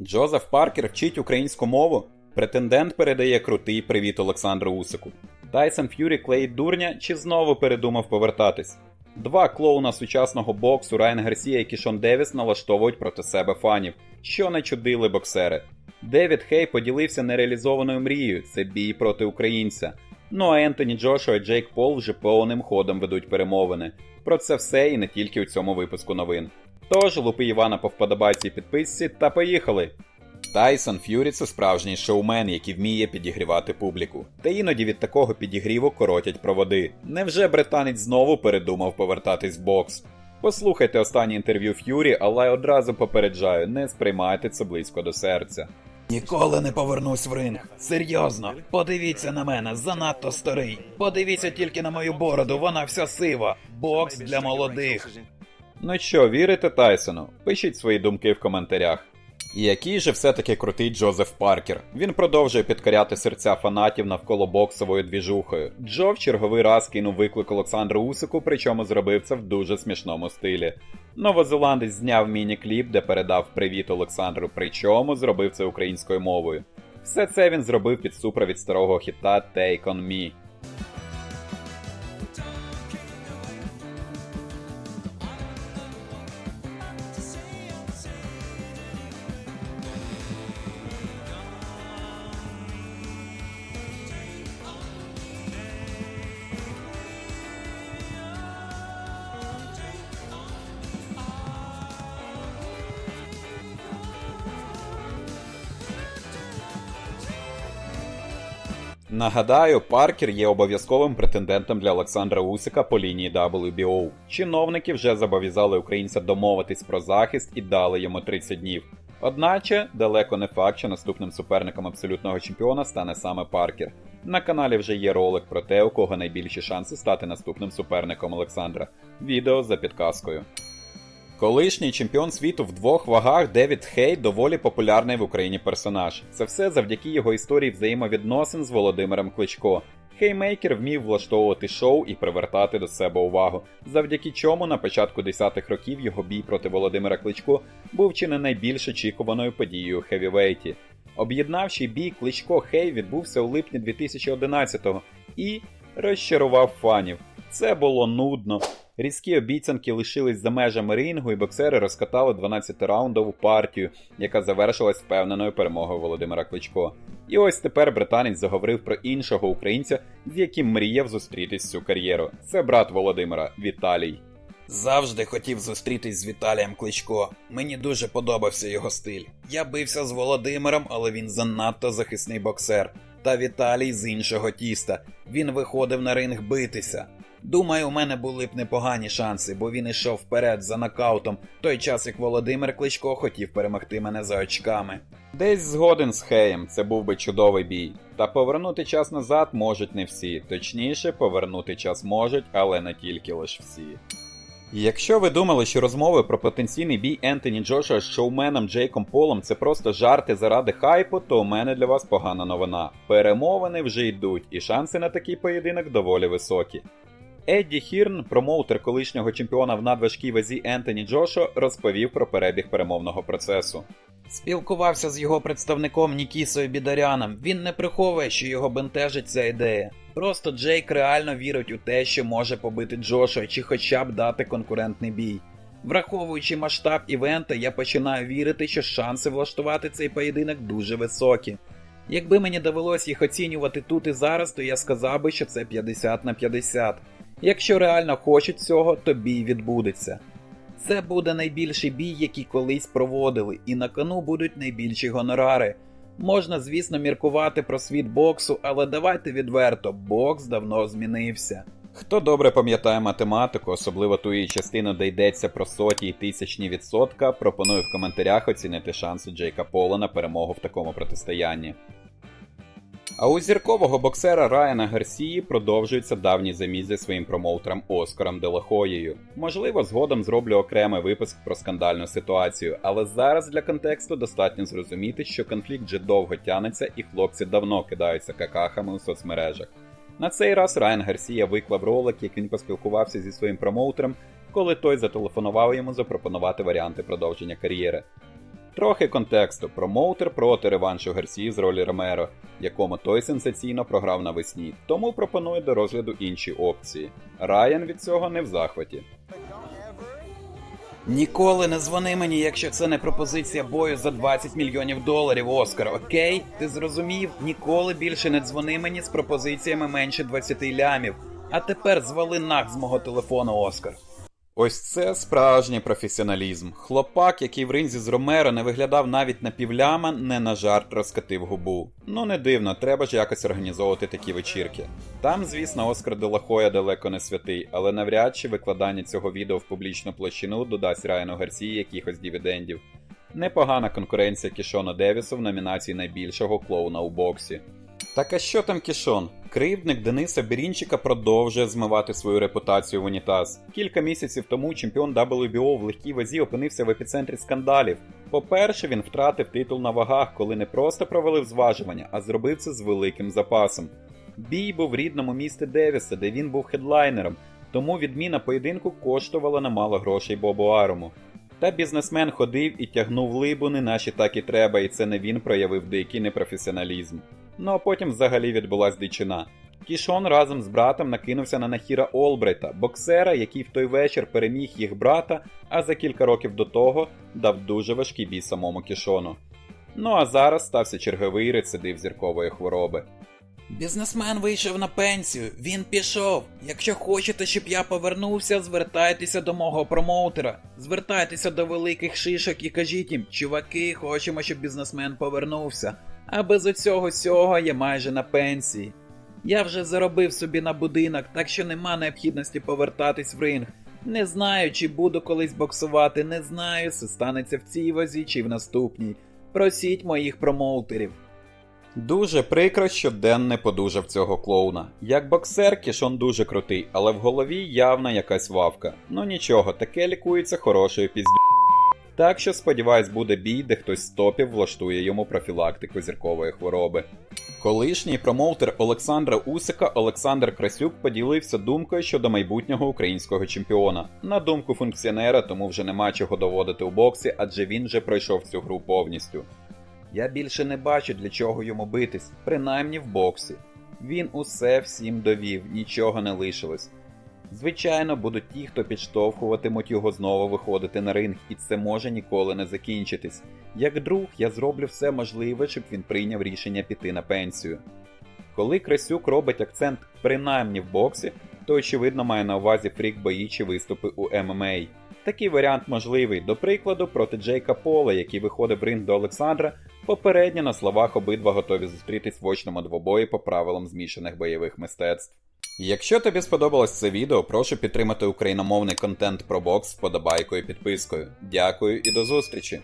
Джозеф Паркер вчить українську мову. Претендент передає крутий привіт Олександру Усику. Тайсон Ф'юрі клеїть дурня чи знову передумав повертатись. Два клоуна сучасного боксу Райан Гарсія і Кішон Девіс налаштовують проти себе фанів, що не чудили боксери. Девід Хей поділився нереалізованою мрією це бій проти українця. Ну а Ентоні Джошуа і Джейк Пол вже повним ходом ведуть перемовини. Про це все і не тільки у цьому випуску новин. Тож лупи Івана по вподобайці і підписці та поїхали! Тайсон Ф'юрі це справжній шоумен, який вміє підігрівати публіку. Та іноді від такого підігріву коротять проводи. Невже британець знову передумав повертатись в бокс? Послухайте останнє інтерв'ю Ф'юрі, але одразу попереджаю, не сприймайте це близько до серця. Ніколи не повернусь в ринг. Серйозно, подивіться на мене, занадто старий. Подивіться тільки на мою бороду, вона вся сива. Бокс для молодих. Ну що, вірите Тайсону? Пишіть свої думки в коментарях. І який же все-таки крутий Джозеф Паркер. Він продовжує підкоряти серця фанатів навколо боксовою двіжухою. Джо в черговий раз кинув виклик Олександру Усику, причому зробив це в дуже смішному стилі. Новозеландець зняв міні-кліп, де передав привіт Олександру, причому зробив це українською мовою. Все це він зробив під супровід старого хіта Take On Me. Нагадаю, Паркер є обов'язковим претендентом для Олександра Усика по лінії WBO. Чиновники вже зобов'язали українця домовитись про захист і дали йому 30 днів. Одначе, далеко не факт, що наступним суперником абсолютного чемпіона стане саме Паркер. На каналі вже є ролик про те, у кого найбільші шанси стати наступним суперником Олександра. Відео за підказкою. Колишній чемпіон світу в двох вагах Девід Хей доволі популярний в Україні персонаж. Це все завдяки його історії взаємовідносин з Володимиром Кличко. Хеймейкер вмів влаштовувати шоу і привертати до себе увагу, завдяки чому на початку 10-х років його бій проти Володимира Кличко був чи не найбільш очікуваною подією хевівейті. Об'єднавший бій Кличко Хей відбувся у липні 2011-го і розчарував фанів. Це було нудно. Різкі обіцянки лишились за межами рингу, і боксери розкатали 12-раундову партію, яка завершилась впевненою перемогою Володимира Кличко. І ось тепер британець заговорив про іншого українця, з яким мріяв зустрітись всю кар'єру. Це брат Володимира Віталій. Завжди хотів зустрітись з Віталієм Кличко. Мені дуже подобався його стиль. Я бився з Володимиром, але він занадто захисний боксер. Та Віталій з іншого тіста. Він виходив на ринг битися. Думаю, у мене були б непогані шанси, бо він ішов вперед за нокаутом, той час як Володимир Кличко хотів перемогти мене за очками. Десь згоден з Хеєм, це був би чудовий бій. Та повернути час назад можуть не всі. Точніше, повернути час можуть, але не тільки лиш всі. Якщо ви думали, що розмови про потенційний бій Ентоні Джоша з шоуменом Джейком Полом це просто жарти заради хайпу, то у мене для вас погана новина. Перемовини вже йдуть, і шанси на такий поєдинок доволі високі. Едді Хірн, промоутер колишнього чемпіона в надважкій вазі Ентоні Джошо, розповів про перебіг перемовного процесу. Спілкувався з його представником Нікісою Бідаряном. Він не приховує, що його бентежить ця ідея. Просто Джейк реально вірить у те, що може побити Джошуа чи хоча б дати конкурентний бій. Враховуючи масштаб івента, я починаю вірити, що шанси влаштувати цей поєдинок дуже високі. Якби мені довелось їх оцінювати тут і зараз, то я сказав би, що це 50 на 50. Якщо реально хочуть цього, то бій відбудеться. Це буде найбільший бій, який колись проводили, і на кону будуть найбільші гонорари. Можна, звісно, міркувати про світ боксу, але давайте відверто, бокс давно змінився. Хто добре пам'ятає математику, особливо ту її частину, де йдеться про соті і тисячні відсотка, пропоную в коментарях оцінити шанси Джейка Пола на перемогу в такому протистоянні. А у зіркового боксера Райана Гарсії продовжується давній заміс зі своїм промоутером Оскаром Делахоєю. Можливо, згодом зроблю окремий випуск про скандальну ситуацію, але зараз для контексту достатньо зрозуміти, що конфлікт вже довго тянеться і хлопці давно кидаються какахами у соцмережах. На цей раз Райан Гарсія виклав ролик, як він поспілкувався зі своїм промоутером, коли той зателефонував йому запропонувати варіанти продовження кар'єри. Трохи контексту. Промоутер проти реваншу Гарсії з ролі Ромеро, якому той сенсаційно програв навесні, тому пропонує до розгляду інші опції. Райан від цього не в захваті. Ніколи не дзвони мені, якщо це не пропозиція бою за 20 мільйонів доларів, Оскар, окей? Ти зрозумів? Ніколи більше не дзвони мені з пропозиціями менше 20 лямів. А тепер звали нах з мого телефону, Оскар. Ось це справжній професіоналізм. Хлопак, який в ринзі з Ромеро не виглядав навіть на півляма, не на жарт розкатив губу. Ну не дивно, треба ж якось організовувати такі вечірки. Там, звісно, Оскар Делахоя далеко не святий, але навряд чи викладання цього відео в публічну площину додасть Райану Гарсії якихось дивідендів. Непогана конкуренція Кішона Девісу в номінації найбільшого клоуна у боксі. Так а що там Кішон? Кривдник Дениса Бірінчика продовжує змивати свою репутацію в унітаз. Кілька місяців тому чемпіон WBO в легкій вазі опинився в епіцентрі скандалів. По-перше, він втратив титул на вагах, коли не просто провалив зважування, а зробив це з великим запасом. Бій був в рідному місті Девіса, де він був хедлайнером, тому відміна поєдинку коштувала немало грошей Бобу Арому. Та бізнесмен ходив і тягнув либу, не наші так і треба, і це не він проявив дикий непрофесіоналізм. Ну а потім взагалі відбулась дичина. Кішон разом з братом накинувся на Нахіра Олбрайта, боксера, який в той вечір переміг їх брата, а за кілька років до того дав дуже важкий бій самому Кішону. Ну а зараз стався черговий рецидив зіркової хвороби. Бізнесмен вийшов на пенсію, він пішов. Якщо хочете, щоб я повернувся, звертайтеся до мого промоутера, звертайтеся до великих шишок і кажіть їм, чуваки, хочемо, щоб бізнесмен повернувся. А без оцього сього я майже на пенсії. Я вже заробив собі на будинок, так що нема необхідності повертатись в ринг. Не знаю, чи буду колись боксувати, не знаю, це станеться в цій вазі чи в наступній. Просіть моїх промоутерів. Дуже прикро, що Ден не подужав цього клоуна. Як боксер, кішон дуже крутий, але в голові явна якась вавка. Ну нічого, таке лікується хорошою піздю. Так що, сподіваюсь, буде бій, де хтось з топів влаштує йому профілактику зіркової хвороби. Колишній промоутер Олександра Усика Олександр Красюк поділився думкою щодо майбутнього українського чемпіона. На думку функціонера, тому вже нема чого доводити у боксі, адже він вже пройшов цю гру повністю. Я більше не бачу, для чого йому битись, принаймні в боксі. Він усе всім довів, нічого не лишилось. Звичайно, будуть ті, хто підштовхуватимуть його знову виходити на ринг, і це може ніколи не закінчитись. Як друг, я зроблю все можливе, щоб він прийняв рішення піти на пенсію. Коли Красюк робить акцент принаймні в боксі, то очевидно має на увазі фрік бої чи виступи у ММА. Такий варіант можливий, до прикладу, проти Джейка Пола, який виходив в ринг до Олександра, попередньо на словах обидва готові зустрітись в очному двобої по правилам змішаних бойових мистецтв. Якщо тобі сподобалось це відео, прошу підтримати україномовний контент про бокс вподобайкою і підпискою. Дякую і до зустрічі!